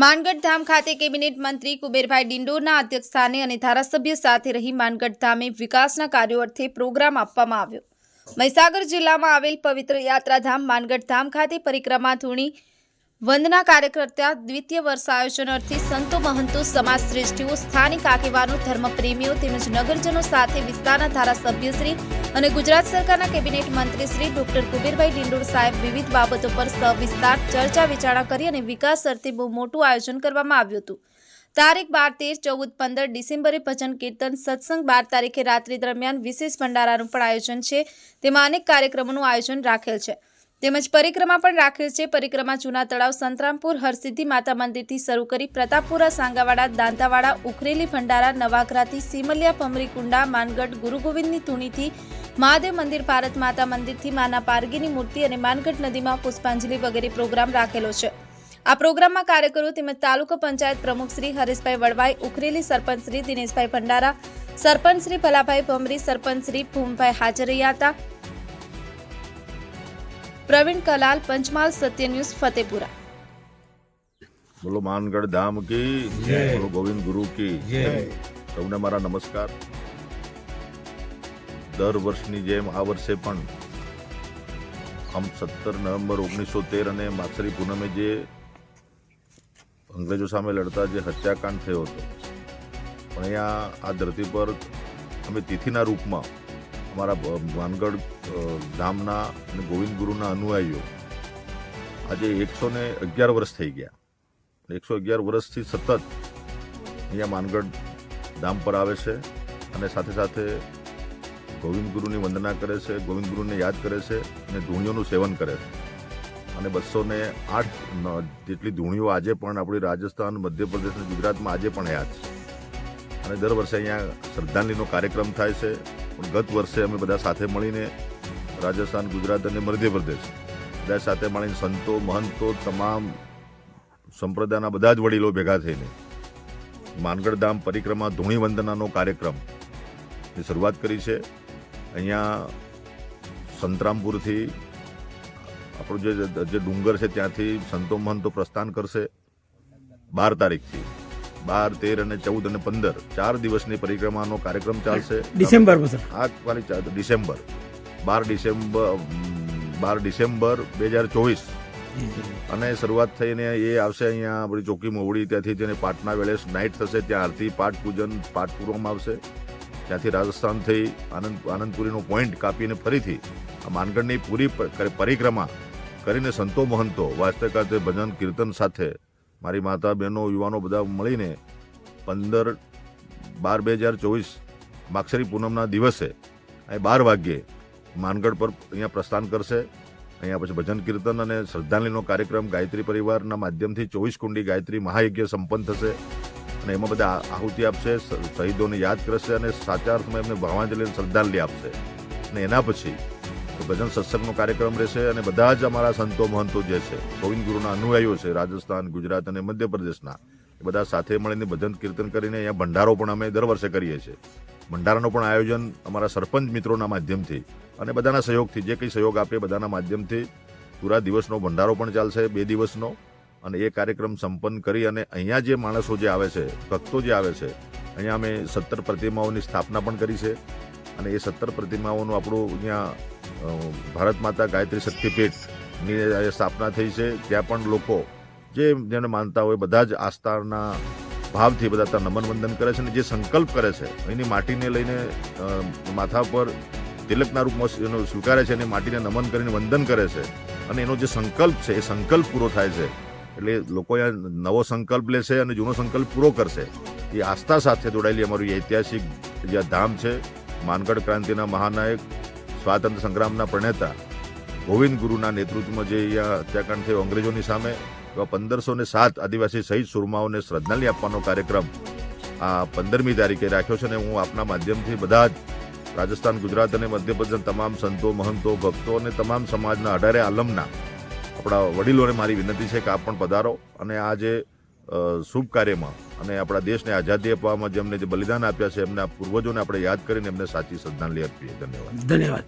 માનગઢ ધામ ખાતે કેબિનેટ મંત્રી કુબેરભાઈ ડિંડોરના અધ્યક્ષસ્થાને અને ધારાસભ્ય સાથે રહી માનગઢ ધામે વિકાસના કાર્યો અર્થે પ્રોગ્રામ આપવામાં આવ્યો. મહીસાગર જિલ્લામાં આવેલ પવિત્ર યાત્રાધામ માનગઢ ધામ ખાતે પરિક્રમા ધૂણી વંદના કાર્યકર્તા દ્વિતીય વર્ષ આયોજન અર્થે સંતો મહંતો સમાજ શ્રેષ્ઠીઓ, સ્થાનિક આગેવાનો, ધર્મપ્રેમીઓ તેમજ નગરજનો સાથે વિસ્તારના ધારાસભ્યશ્રી અને ગુજરાત સરકારના કેબિનેટ મંત્રી શ્રી ડોક્ટર કુબેરભાઈ ડિંડોર સાહેબ વિવિધ બાબતો પર સવિસ્તાર ચર્ચા વિચારણા કરી અને વિકાસ અર્થે બહુ મોટું આયોજન કરવામાં આવ્યું હતું. તારીખ બાર તેર ચૌદ પંદર ડિસેમ્બરે ભજન કીર્તન સત્સંગ બાર તારીખે રાત્રિ દરમિયાન વિશેષ ભંડારાનું પણ આયોજન છે. તેમાં અનેક કાર્યક્રમોનું આયોજન રાખેલ છે. તેમજ પરિક્રમા પણ રાખેલ છે. પરિક્રમા જૂના તળાવ સંતરામપુર, હરસિદ્ધિ માતા મંદિરથી શરૂ કરી પ્રતાપપુરા, સાંગાવાડા, દાંતાવાડા, ઉખરેલી ભંડારા નવાગરાથી સિમલિયા ભમરીકુંડા માનગઢ ગુરુ ગોવિંદની ધૂણીથી મહાદેવ મંદિર, ભારત માતા મંદિરથી માના પારગીની મૂર્તિ અને માનગઢ નદીમાં પુષ્પાંજલિ વગેરે પ્રોગ્રામ રાખેલો છે. આ પ્રોગ્રામમાં કાર્યકરો તેમજ તાલુકા પંચાયત પ્રમુખ શ્રી હરેશભાઈ વડવાઈ, ઉખરેલી સરપંચ શ્રી દિનેશભાઈ ભંડારા, સરપંચ શ્રી ભલાભાઈ ભમરી, સરપંચ શ્રી ભૂમભાઈ હાજર રહ્યા હતા. પ્રવીણ કલાલ પંચમહાલ સત્ય ન્યૂઝ ફતેપુરા. બોલો માનગઢ ધામ કી? બોલો ગોવિંદ ગુરુ કી. સૌને મારા નમસ્કાર. દર વર્ષની જેમ આ વર્ષે પણ આમ સત્તર નવેમ્બર ઓગણીસો તેર અને માસરી પૂનમે જે અંગ્રેજો સામે લડતા જે હત્યાકાંડ થયો હતો પણ અહીંયા આ ધરતી પર અમે તિથિના રૂપમાં અમારા માનગઢ ધામના અને ગોવિંદ ગુરુના અનુયાયીઓ આજે એકસો ને અગિયાર વર્ષ થઈ ગયા. એકસો અગિયાર વર્ષથી સતત અહીંયા માનગઢ ધામ પર આવે છે અને સાથે સાથે ગોવિંદ ગુરુની વંદના કરે છે, ગોવિંદ ગુરુને યાદ કરે છે અને ધૂણીઓનું સેવન કરે છે. અને બસો ને આઠ જેટલી ધૂણીઓ આજે પણ આપણી રાજસ્થાન, મધ્યપ્રદેશ અને ગુજરાતમાં આજે પણ યાદ છે. અને દર વર્ષે અહીંયા શ્રદ્ધાંજલિનો કાર્યક્રમ થાય છે. પણ ગત વર્ષે અમે બધા સાથે મળીને રાજસ્થાન, ગુજરાત અને મધ્યપ્રદેશ બધા સાથે મળીને સંતો, મહંતો, તમામ સંપ્રદાયના બધા જ વડીલો ભેગા થઈને માનગઢ ધામ પરિક્રમા ધૂણી વંદનાનો કાર્યક્રમની શરૂઆત કરી છે. અહીંયા સંતરામપુરથી આપણું જે જે ડુંગર છે ત્યાંથી સંતો, મહંતો પ્રસ્થાન કરશે બાર તારીખથી. બાર તેર અને ચૌદ અને પંદર. ચાર દિવસની પરિક્રમાનો કાર્યક્રમ ચાલશે. ડિસેમ્બર સર આ ડિસેમ્બર. બાર ડિસેમ્બર બાર ડિસેમ્બર બે હજાર ચોવીસ. અને શરૂઆત થઈને એ આવશે અહીંયા આપણી ચોકી મોવડી. ત્યાંથી તેને પાટના વેળે નાઇટ થશે ત્યાં આરતી પાઠ પૂજન પાઠ પૂરવામાં આવશે. ત્યાંથી રાજસ્થાન થઈ આનંદ આનંદપુરીનો પોઈન્ટ કાપીને ફરીથી આ માનગઢની પૂરી પરિક્રમા કરીને સંતો મહંતો વાસ્તવિક ભજન કીર્તન સાથે મારી માતા બહેનો, યુવાનો બધા મળીને પંદર બાર બે હજાર ચોવીસ માક્ષરી પૂનમના દિવસે અહીં બાર વાગ્યે માનગઢ પર અહીંયા પ્રસ્થાન કરશે. અહીંયા પછી ભજન કીર્તન અને શ્રદ્ધાંજલિનો કાર્યક્રમ ગાયત્રી પરિવારના માધ્યમથી ચોવીસ કુંડી ગાયત્રી મહાયજ્ઞ સંપન્ન થશે. અને એમાં બધા આહુતિ આપશે શહીદોને યાદ કરશે અને સાચા અર્થમાં એમને ભાવાંજલિ શ્રદ્ધાંજલિ આપશે. અને એના પછી ભજન સત્સંગનો કાર્યક્રમ રહેશે અને બધા જ અમારા સંતો મહંતો જે છે, ગોવિંદ ગુરુના અનુયાયીઓ છે, રાજસ્થાન, ગુજરાત અને મધ્યપ્રદેશના, એ બધા સાથે મળીને ભજન કીર્તન કરીને અહીંયા ભંડારો પણ અમે દર વર્ષે કરીએ છીએ. ભંડારાનું પણ આયોજન અમારા સરપંચ મિત્રોના માધ્યમથી અને બધાના સહયોગથી, જે કંઈ સહયોગ આપે બધાના માધ્યમથી પૂરા દિવસનો ભંડારો પણ ચાલશે, બે દિવસનો, અને એ કાર્યક્રમ સંપન્ન કરી અને અહીંયા જે માણસો જે આવે છે, ભક્તો જે આવે છે, અહીંયા અમે સત્તર પ્રતિમાઓની સ્થાપના પણ કરી છે. અને એ સત્તર પ્રતિમાઓનું આપણું અહીંયા ભારત માતા ગાયત્રી શક્તિપીઠની સ્થાપના થઈ છે. ત્યાં પણ લોકો જે જેને માનતા હોય બધા જ આસ્થાના ભાવથી બધા ત્યાં નમન વંદન કરે છે અને જે સંકલ્પ કરે છે એની માટીને લઈને માથા પર તિલકના રૂપમાં એનો સ્વીકારે છે અને માટીને નમન કરીને વંદન કરે છે. અને એનો જે સંકલ્પ છે એ સંકલ્પ પૂરો થાય છે. એટલે લોકો અહીંયા નવો સંકલ્પ લેશે અને જૂનો સંકલ્પ પૂરો કરશે. એ આસ્થા સાથે જોડાયેલી અમારું ઐતિહાસિક જે ધામ છે, માનગઢ ક્રાંતિના મહાનાયક સ્વાતંત્ર્ય સંગ્રામના પ્રણેતા ગોવિંદ ગુરુના નેતૃત્વમાં જે અહીંયા હત્યાકાંડ થયો અંગ્રેજોની સામે, એવા પંદરસો ને સાત આદિવાસી શહીદ સુરમાઓને શ્રદ્ધાંજલિ આપવાનો કાર્યક્રમ આ પંદરમી તારીખે રાખ્યો છે અને હું આપના માધ્યમથી બધા જ રાજસ્થાન, ગુજરાત અને મધ્યપ્રદેશના તમામ સંતો, મહંતો, ભક્તો અને તમામ સમાજના અઢારે આલમના આપણા વડીલોને મારી વિનંતી છે કે આપ પણ પધારો અને આ જે શુભ કાર્યમાં અને આપણા દેશને આઝાદી અપાવવામાં જેમને જે બલિદાન આપ્યા છે એમના પૂર્વજોને આપણે યાદ કરીને એમને સાચી શ્રદ્ધાંજલિ આપીએ. ધન્યવાદ. ધન્યવાદ.